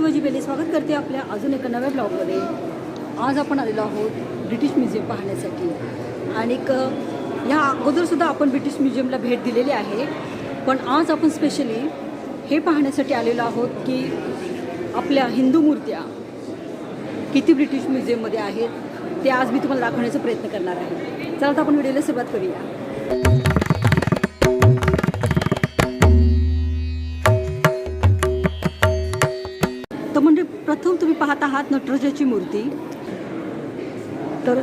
शिवाजी बेले स्वागत करते आपल्या अजून एका नव्या ब्लॉगमध्ये. आज आपण आलेलो आहोत ब्रिटिश म्युझियम पाहण्यासाठी. आणि ह्या अगोदरसुद्धा आपण ब्रिटिश म्युझियमला भेट दिलेली आहे. पण आज आपण स्पेशली हे पाहण्यासाठी आलेलो आहोत की आपल्या हिंदू मूर्त्या किती ब्रिटिश म्युझियममध्ये आहेत ते आज मी तुम्हाला दाखवण्याचा प्रयत्न करणार आहे. चला आता आपण व्हिडिओला सुरुवात करूया. प्रथम तुम्ही पाहत आहात नटराजाची मूर्ती. तर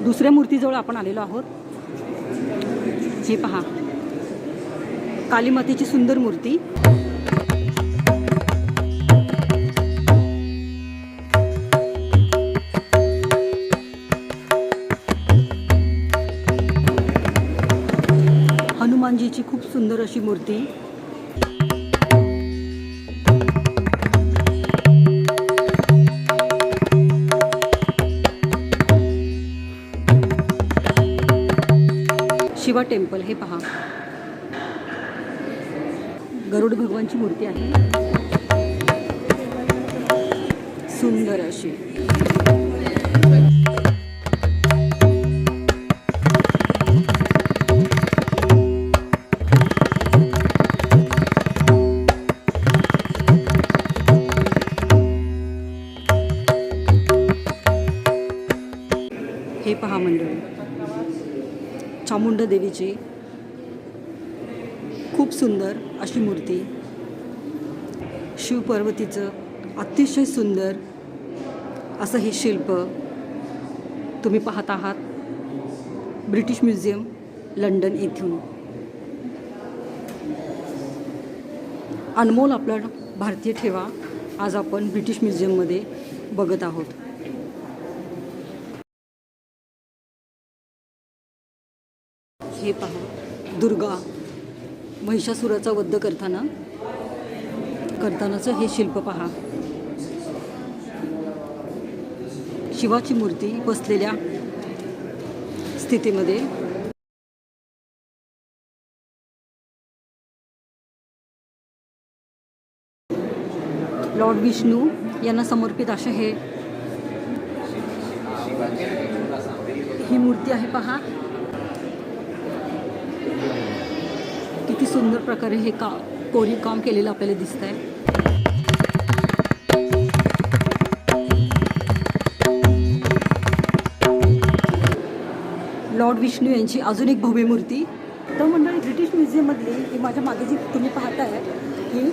दुसऱ्या मूर्तीजवळ आपण आलेलो आहोत. हे पहा. कालीमातेची सुंदर मूर्ती. हनुमानजीची खूप सुंदर अशी मूर्ती. शिवा टेम्पल हे पहा. गरुड भगवानची मूर्ती आहे. सुंदर अशी. हे पहा मंडळी. चामुंडा देवीची खूप सुंदर अशी मूर्ती. शिवपार्वतीचं अतिशय सुंदर असं हे शिल्प तुम्ही पाहत आहात. ब्रिटिश म्युझियम लंडन येथून अनमोल आपला भारतीय ठेवा. आज आपण ब्रिटिश म्युझियममध्ये बघत आहोत. हे पहा दुर्गा महिषासुराचा वध करताना करतानाचं हे शिल्प पहा. शिवाची मूर्ती बसलेल्या स्थितीमध्ये लॉर्ड विष्णू यांना समर्पित असे हे ही मूर्ती आहे पहा. किती सुंदर प्रकारे हे का कोरीव काम केलेलं आपल्याला दिसत आहे लॉर्ड विष्णू यांची अजून एक भव्य मूर्ती. तर मंडळी ब्रिटिश म्युझियममधली ही माझ्या मागे जी तुम्ही पाहताय ही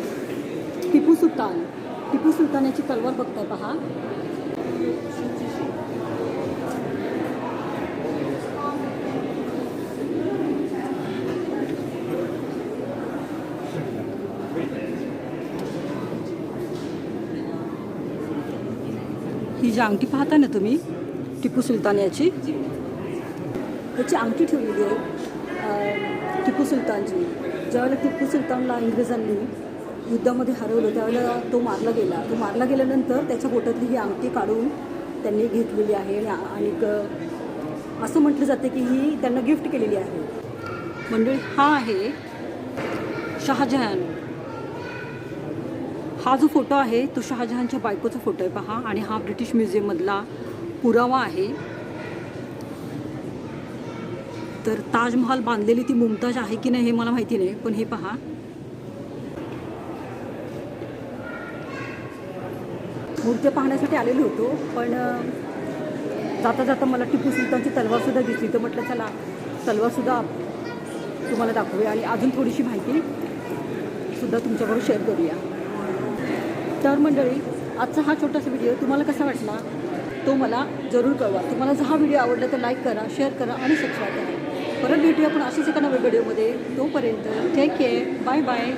टिपू सुलतान. टिपू सुलतान याची तलवार बघताय पहा. ही जी अंगठी पाहता ना तुम्ही टिपू सुलतान याची याची अंगठी ठेवलेली आहे टिपू सुलतानची. ज्यावेळेला टिपू सुलतानला इंग्रजांनी युद्धामध्ये हरवलं त्यावेळेला तो मारला गेला. तो मारला गेल्यानंतर त्याच्या बोटातली ही अंगठी काढून त्यांनी घेतलेली आहे आणि असं म्हटलं जाते की ही त्यांना गिफ्ट केलेली आहे. मंडळी हा आहे शहाजहान. हा जो फोटो आहे तो शहाजहानच्या बायकोचा फोटो आहे पहा. आणि हा ब्रिटिश म्युझियममधला पुरावा आहे. तर ताजमहाल बांधलेली ती मुमताज आहे की नाही हे मला माहिती नाही पण हे पहा. मूर्त्या पाहण्यासाठी आलेलो होतो पण जाता जाता मला टिपू सुलतानची तलवारसुद्धा दिसली. तर म्हटलं चला तलवारसुद्धा तुम्हाला दाखवूया. आणि अजून थोडीशी माहिती सुद्धा तुमच्याबरोबर शेअर करूया. तर मंडळी आजचा हा छोटासा व्हिडिओ तुम्हाला कसा वाटला? तो मला जरूर कळवा. तुम्हाला जर हा व्हिडिओ आवडला तर लाईक करा शेअर करा आणि सबस्क्राईब करा. परत भेटूया आपण अशीच एका नव्या व्हिडिओमध्ये तोपर्यंत टेक केअर बाय बाय